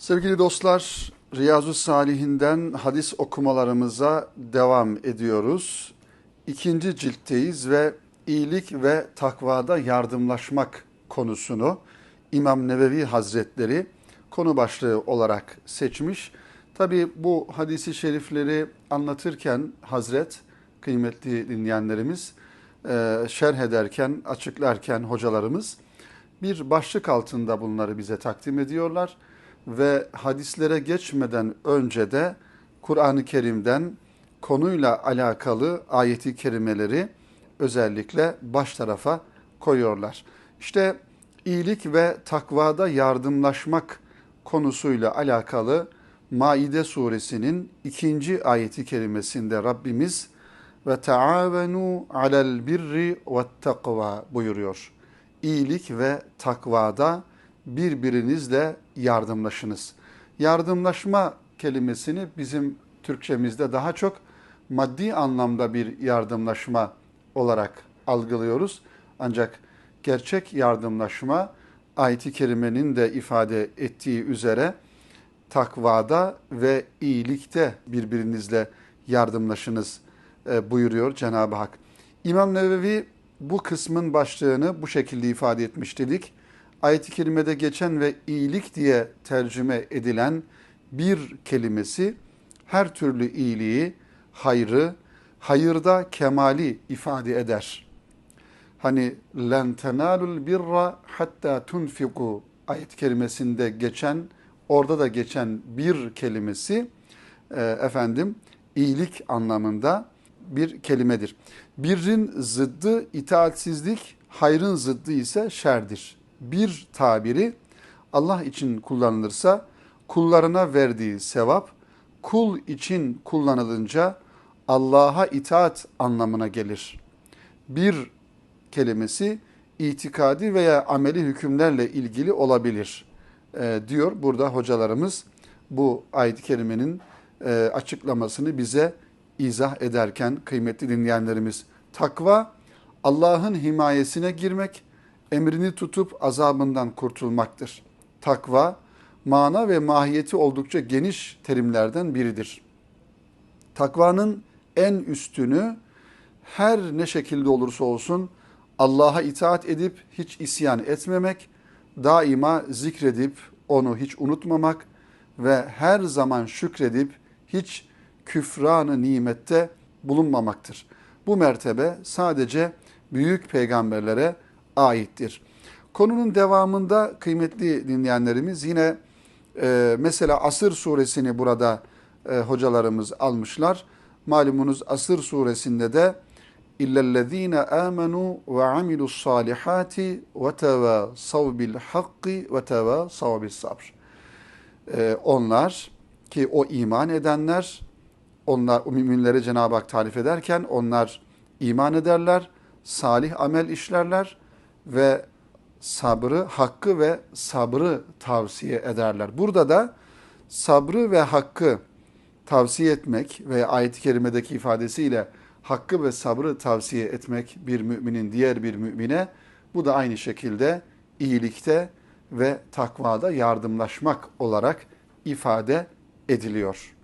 Sevgili dostlar, Riyazu Salihinden hadis okumalarımıza devam ediyoruz. İkinci ciltteyiz ve iyilik ve takvada yardımlaşmak konusunu İmam Nevevi Hazretleri konu başlığı olarak seçmiş. Tabi bu hadisi şerifleri anlatırken Hazret, kıymetli dinleyenlerimiz, e, şerh ederken, açıklarken hocalarımız bir başlık altında bunları bize takdim ediyorlar ve hadislere geçmeden önce de Kur'an-ı Kerim'den konuyla alakalı ayeti kerimeleri özellikle baş tarafa koyuyorlar. İşte iyilik ve takvada yardımlaşmak konusuyla alakalı Maide suresinin ikinci ayeti kerimesinde Rabbimiz ve taavenu alel birri ve takva buyuruyor. İyilik ve takvada birbirinizle yardımlaşınız. Yardımlaşma kelimesini bizim Türkçemizde daha çok maddi anlamda bir yardımlaşma olarak algılıyoruz. Ancak gerçek yardımlaşma ayet-i kerimenin de ifade ettiği üzere takvada ve iyilikte birbirinizle yardımlaşınız e, buyuruyor Cenab-ı Hak. İmam Nevevi bu kısmın başlığını bu şekilde ifade etmiş dedik. Ayet-i kerimede geçen ve iyilik diye tercüme edilen bir kelimesi her türlü iyiliği, hayrı, hayırda kemali ifade eder. Hani len tenalul birra hatta tunfiku ayet kelimesinde geçen orada da geçen bir kelimesi e, efendim iyilik anlamında bir kelimedir. Birrin zıddı itaatsizlik, hayrın zıddı ise şerdir. Bir tabiri Allah için kullanılırsa kullarına verdiği sevap kul için kullanılınca Allah'a itaat anlamına gelir. Bir kelimesi itikadi veya ameli hükümlerle ilgili olabilir e, diyor. Burada hocalarımız bu ayet-i kerimenin e, açıklamasını bize izah ederken kıymetli dinleyenlerimiz takva Allah'ın himayesine girmek, emrini tutup azabından kurtulmaktır. Takva mana ve mahiyeti oldukça geniş terimlerden biridir. Takvanın en üstünü her ne şekilde olursa olsun Allah'a itaat edip hiç isyan etmemek, daima zikredip onu hiç unutmamak ve her zaman şükredip hiç küfranı nimette bulunmamaktır. Bu mertebe sadece büyük peygamberlere aittir. Konunun devamında kıymetli dinleyenlerimiz yine e, mesela Asır suresini burada e, hocalarımız almışlar. Malumunuz Asır suresinde de illellezine amenu ve amilus salihati ve tevasav bil hakki ve tevasav bis sabr. E, onlar ki o iman edenler onlar o müminleri Cenab-ı Hak tarif ederken onlar iman ederler, salih amel işlerler ve sabrı, hakkı ve sabrı tavsiye ederler. Burada da sabrı ve hakkı tavsiye etmek ve ayet-i kerimedeki ifadesiyle hakkı ve sabrı tavsiye etmek bir müminin diğer bir mümine bu da aynı şekilde iyilikte ve takvada yardımlaşmak olarak ifade ediliyor.